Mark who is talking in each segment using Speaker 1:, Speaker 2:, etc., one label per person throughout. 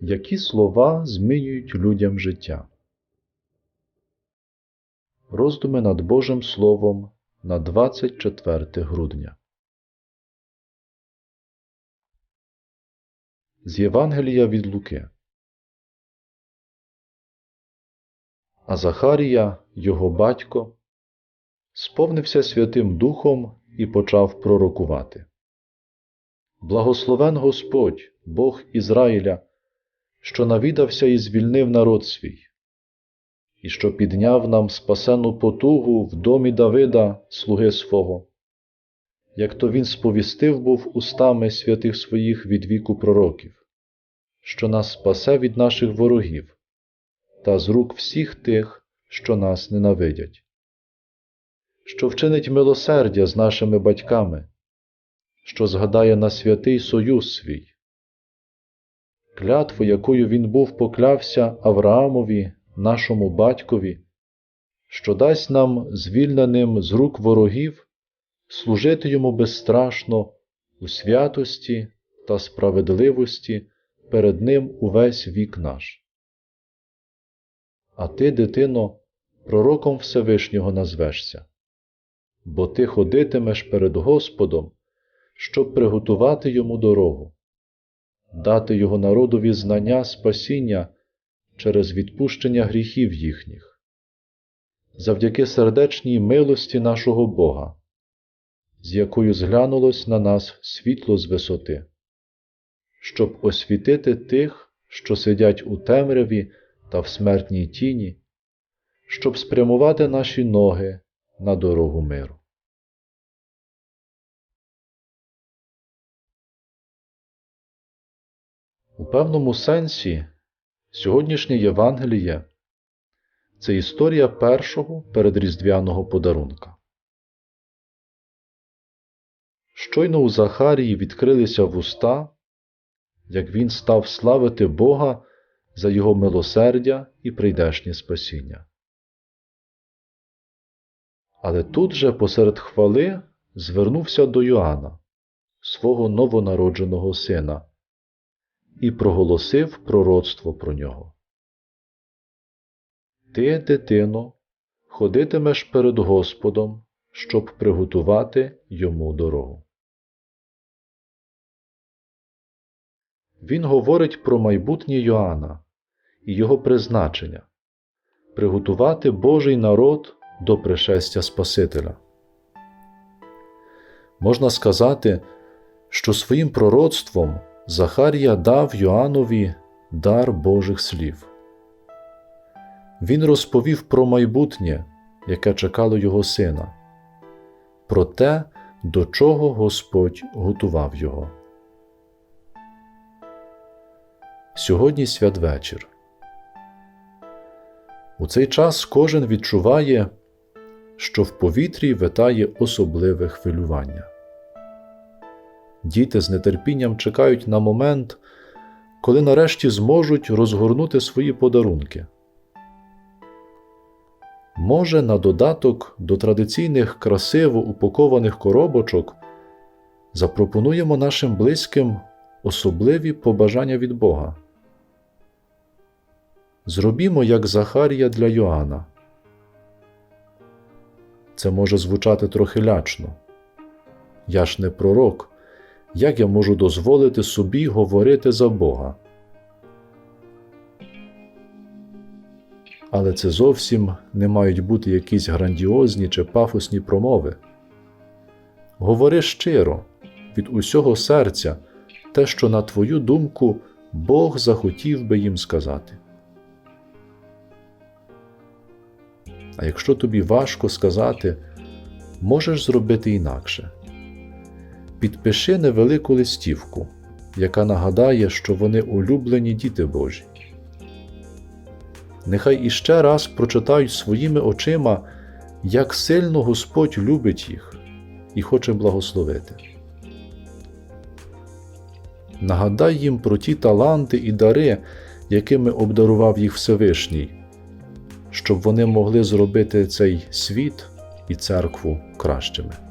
Speaker 1: Які слова змінюють людям життя? Роздуми над Божим Словом на 24 грудня. З Євангелія від Луки. А Захарія, його батько, сповнився Святим Духом і почав пророкувати. Благословен Господь, Бог Ізраїля, що навідався і звільнив народ свій, і що підняв нам спасену потугу в домі Давида, слуги свого, як то він сповістив був устами святих своїх від віку пророків, що нас спасе від наших ворогів та з рук всіх тих, що нас ненавидять, що вчинить милосердя з нашими батьками, що згадає на святий союз свій клятву, якою він був поклявся Авраамові, нашому батькові, що дасть нам, звільненим з рук ворогів, служити йому безстрашно у святості та справедливості перед Ним увесь вік наш. А ти, дитино, пророком Всевишнього назвешся, бо ти ходитимеш перед Господом, щоб приготувати йому дорогу дати його народові знання спасіння через відпущення гріхів їхніх, завдяки сердечній милості нашого Бога, з якою зглянулось на нас світло з висоти, щоб освітити тих, що сидять у темряві та в смертній тіні, щоб спрямувати наші ноги на дорогу миру. У певному сенсі сьогоднішнє Євангеліє це історія першого передріздвяного подарунка. Щойно у Захарії відкрилися вуста, як він став славити Бога за його милосердя і прийдешнє спасіння. Але тут же посеред хвали звернувся до Йоанна, свого новонародженого сина і проголосив пророцтво про нього. Ти, дитино, ходитимеш перед Господом, щоб приготувати йому дорогу. Він говорить про майбутнє Йоанна і його призначення приготувати Божий народ до пришестя Спасителя. Можна сказати, що своїм пророцтвом Захарія дав Йоаннові дар Божих слів. Він розповів про майбутнє, яке чекало його сина, про те, до чого Господь готував його. Сьогодні святвечір. У цей час кожен відчуває, що в повітрі витає особливе хвилювання. Діти з нетерпінням чекають на момент, коли нарешті зможуть розгорнути свої подарунки. Може, на додаток до традиційних красиво упакованих коробочок запропонуємо нашим близьким особливі побажання від Бога. Зробімо як Захарія для Йоанна. Це може звучати трохи лячно. Я ж не пророк. Як я можу дозволити собі говорити за Бога? Але це зовсім не мають бути якісь грандіозні чи пафосні промови. Говори щиро, від усього серця, те, що, на твою думку, Бог захотів би їм сказати. А якщо тобі важко сказати, можеш зробити інакше підпиши невелику листівку, яка нагадає, що вони улюблені діти Божі. Нехай іще раз прочитають своїми очима, як сильно Господь любить їх і хоче благословити. Нагадай їм про ті таланти і дари, якими обдарував їх Всевишній, щоб вони могли зробити цей світ і церкву кращими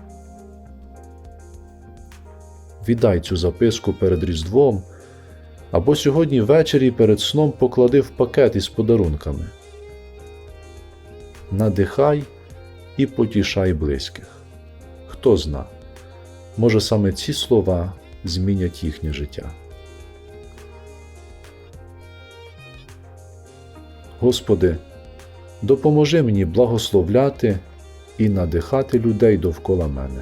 Speaker 1: віддай цю записку перед Різдвом Або сьогодні ввечері перед сном поклади в пакет із подарунками. Надихай і потішай близьких. Хто зна, може саме ці слова змінять їхнє життя. Господи, допоможи мені благословляти і надихати людей довкола мене.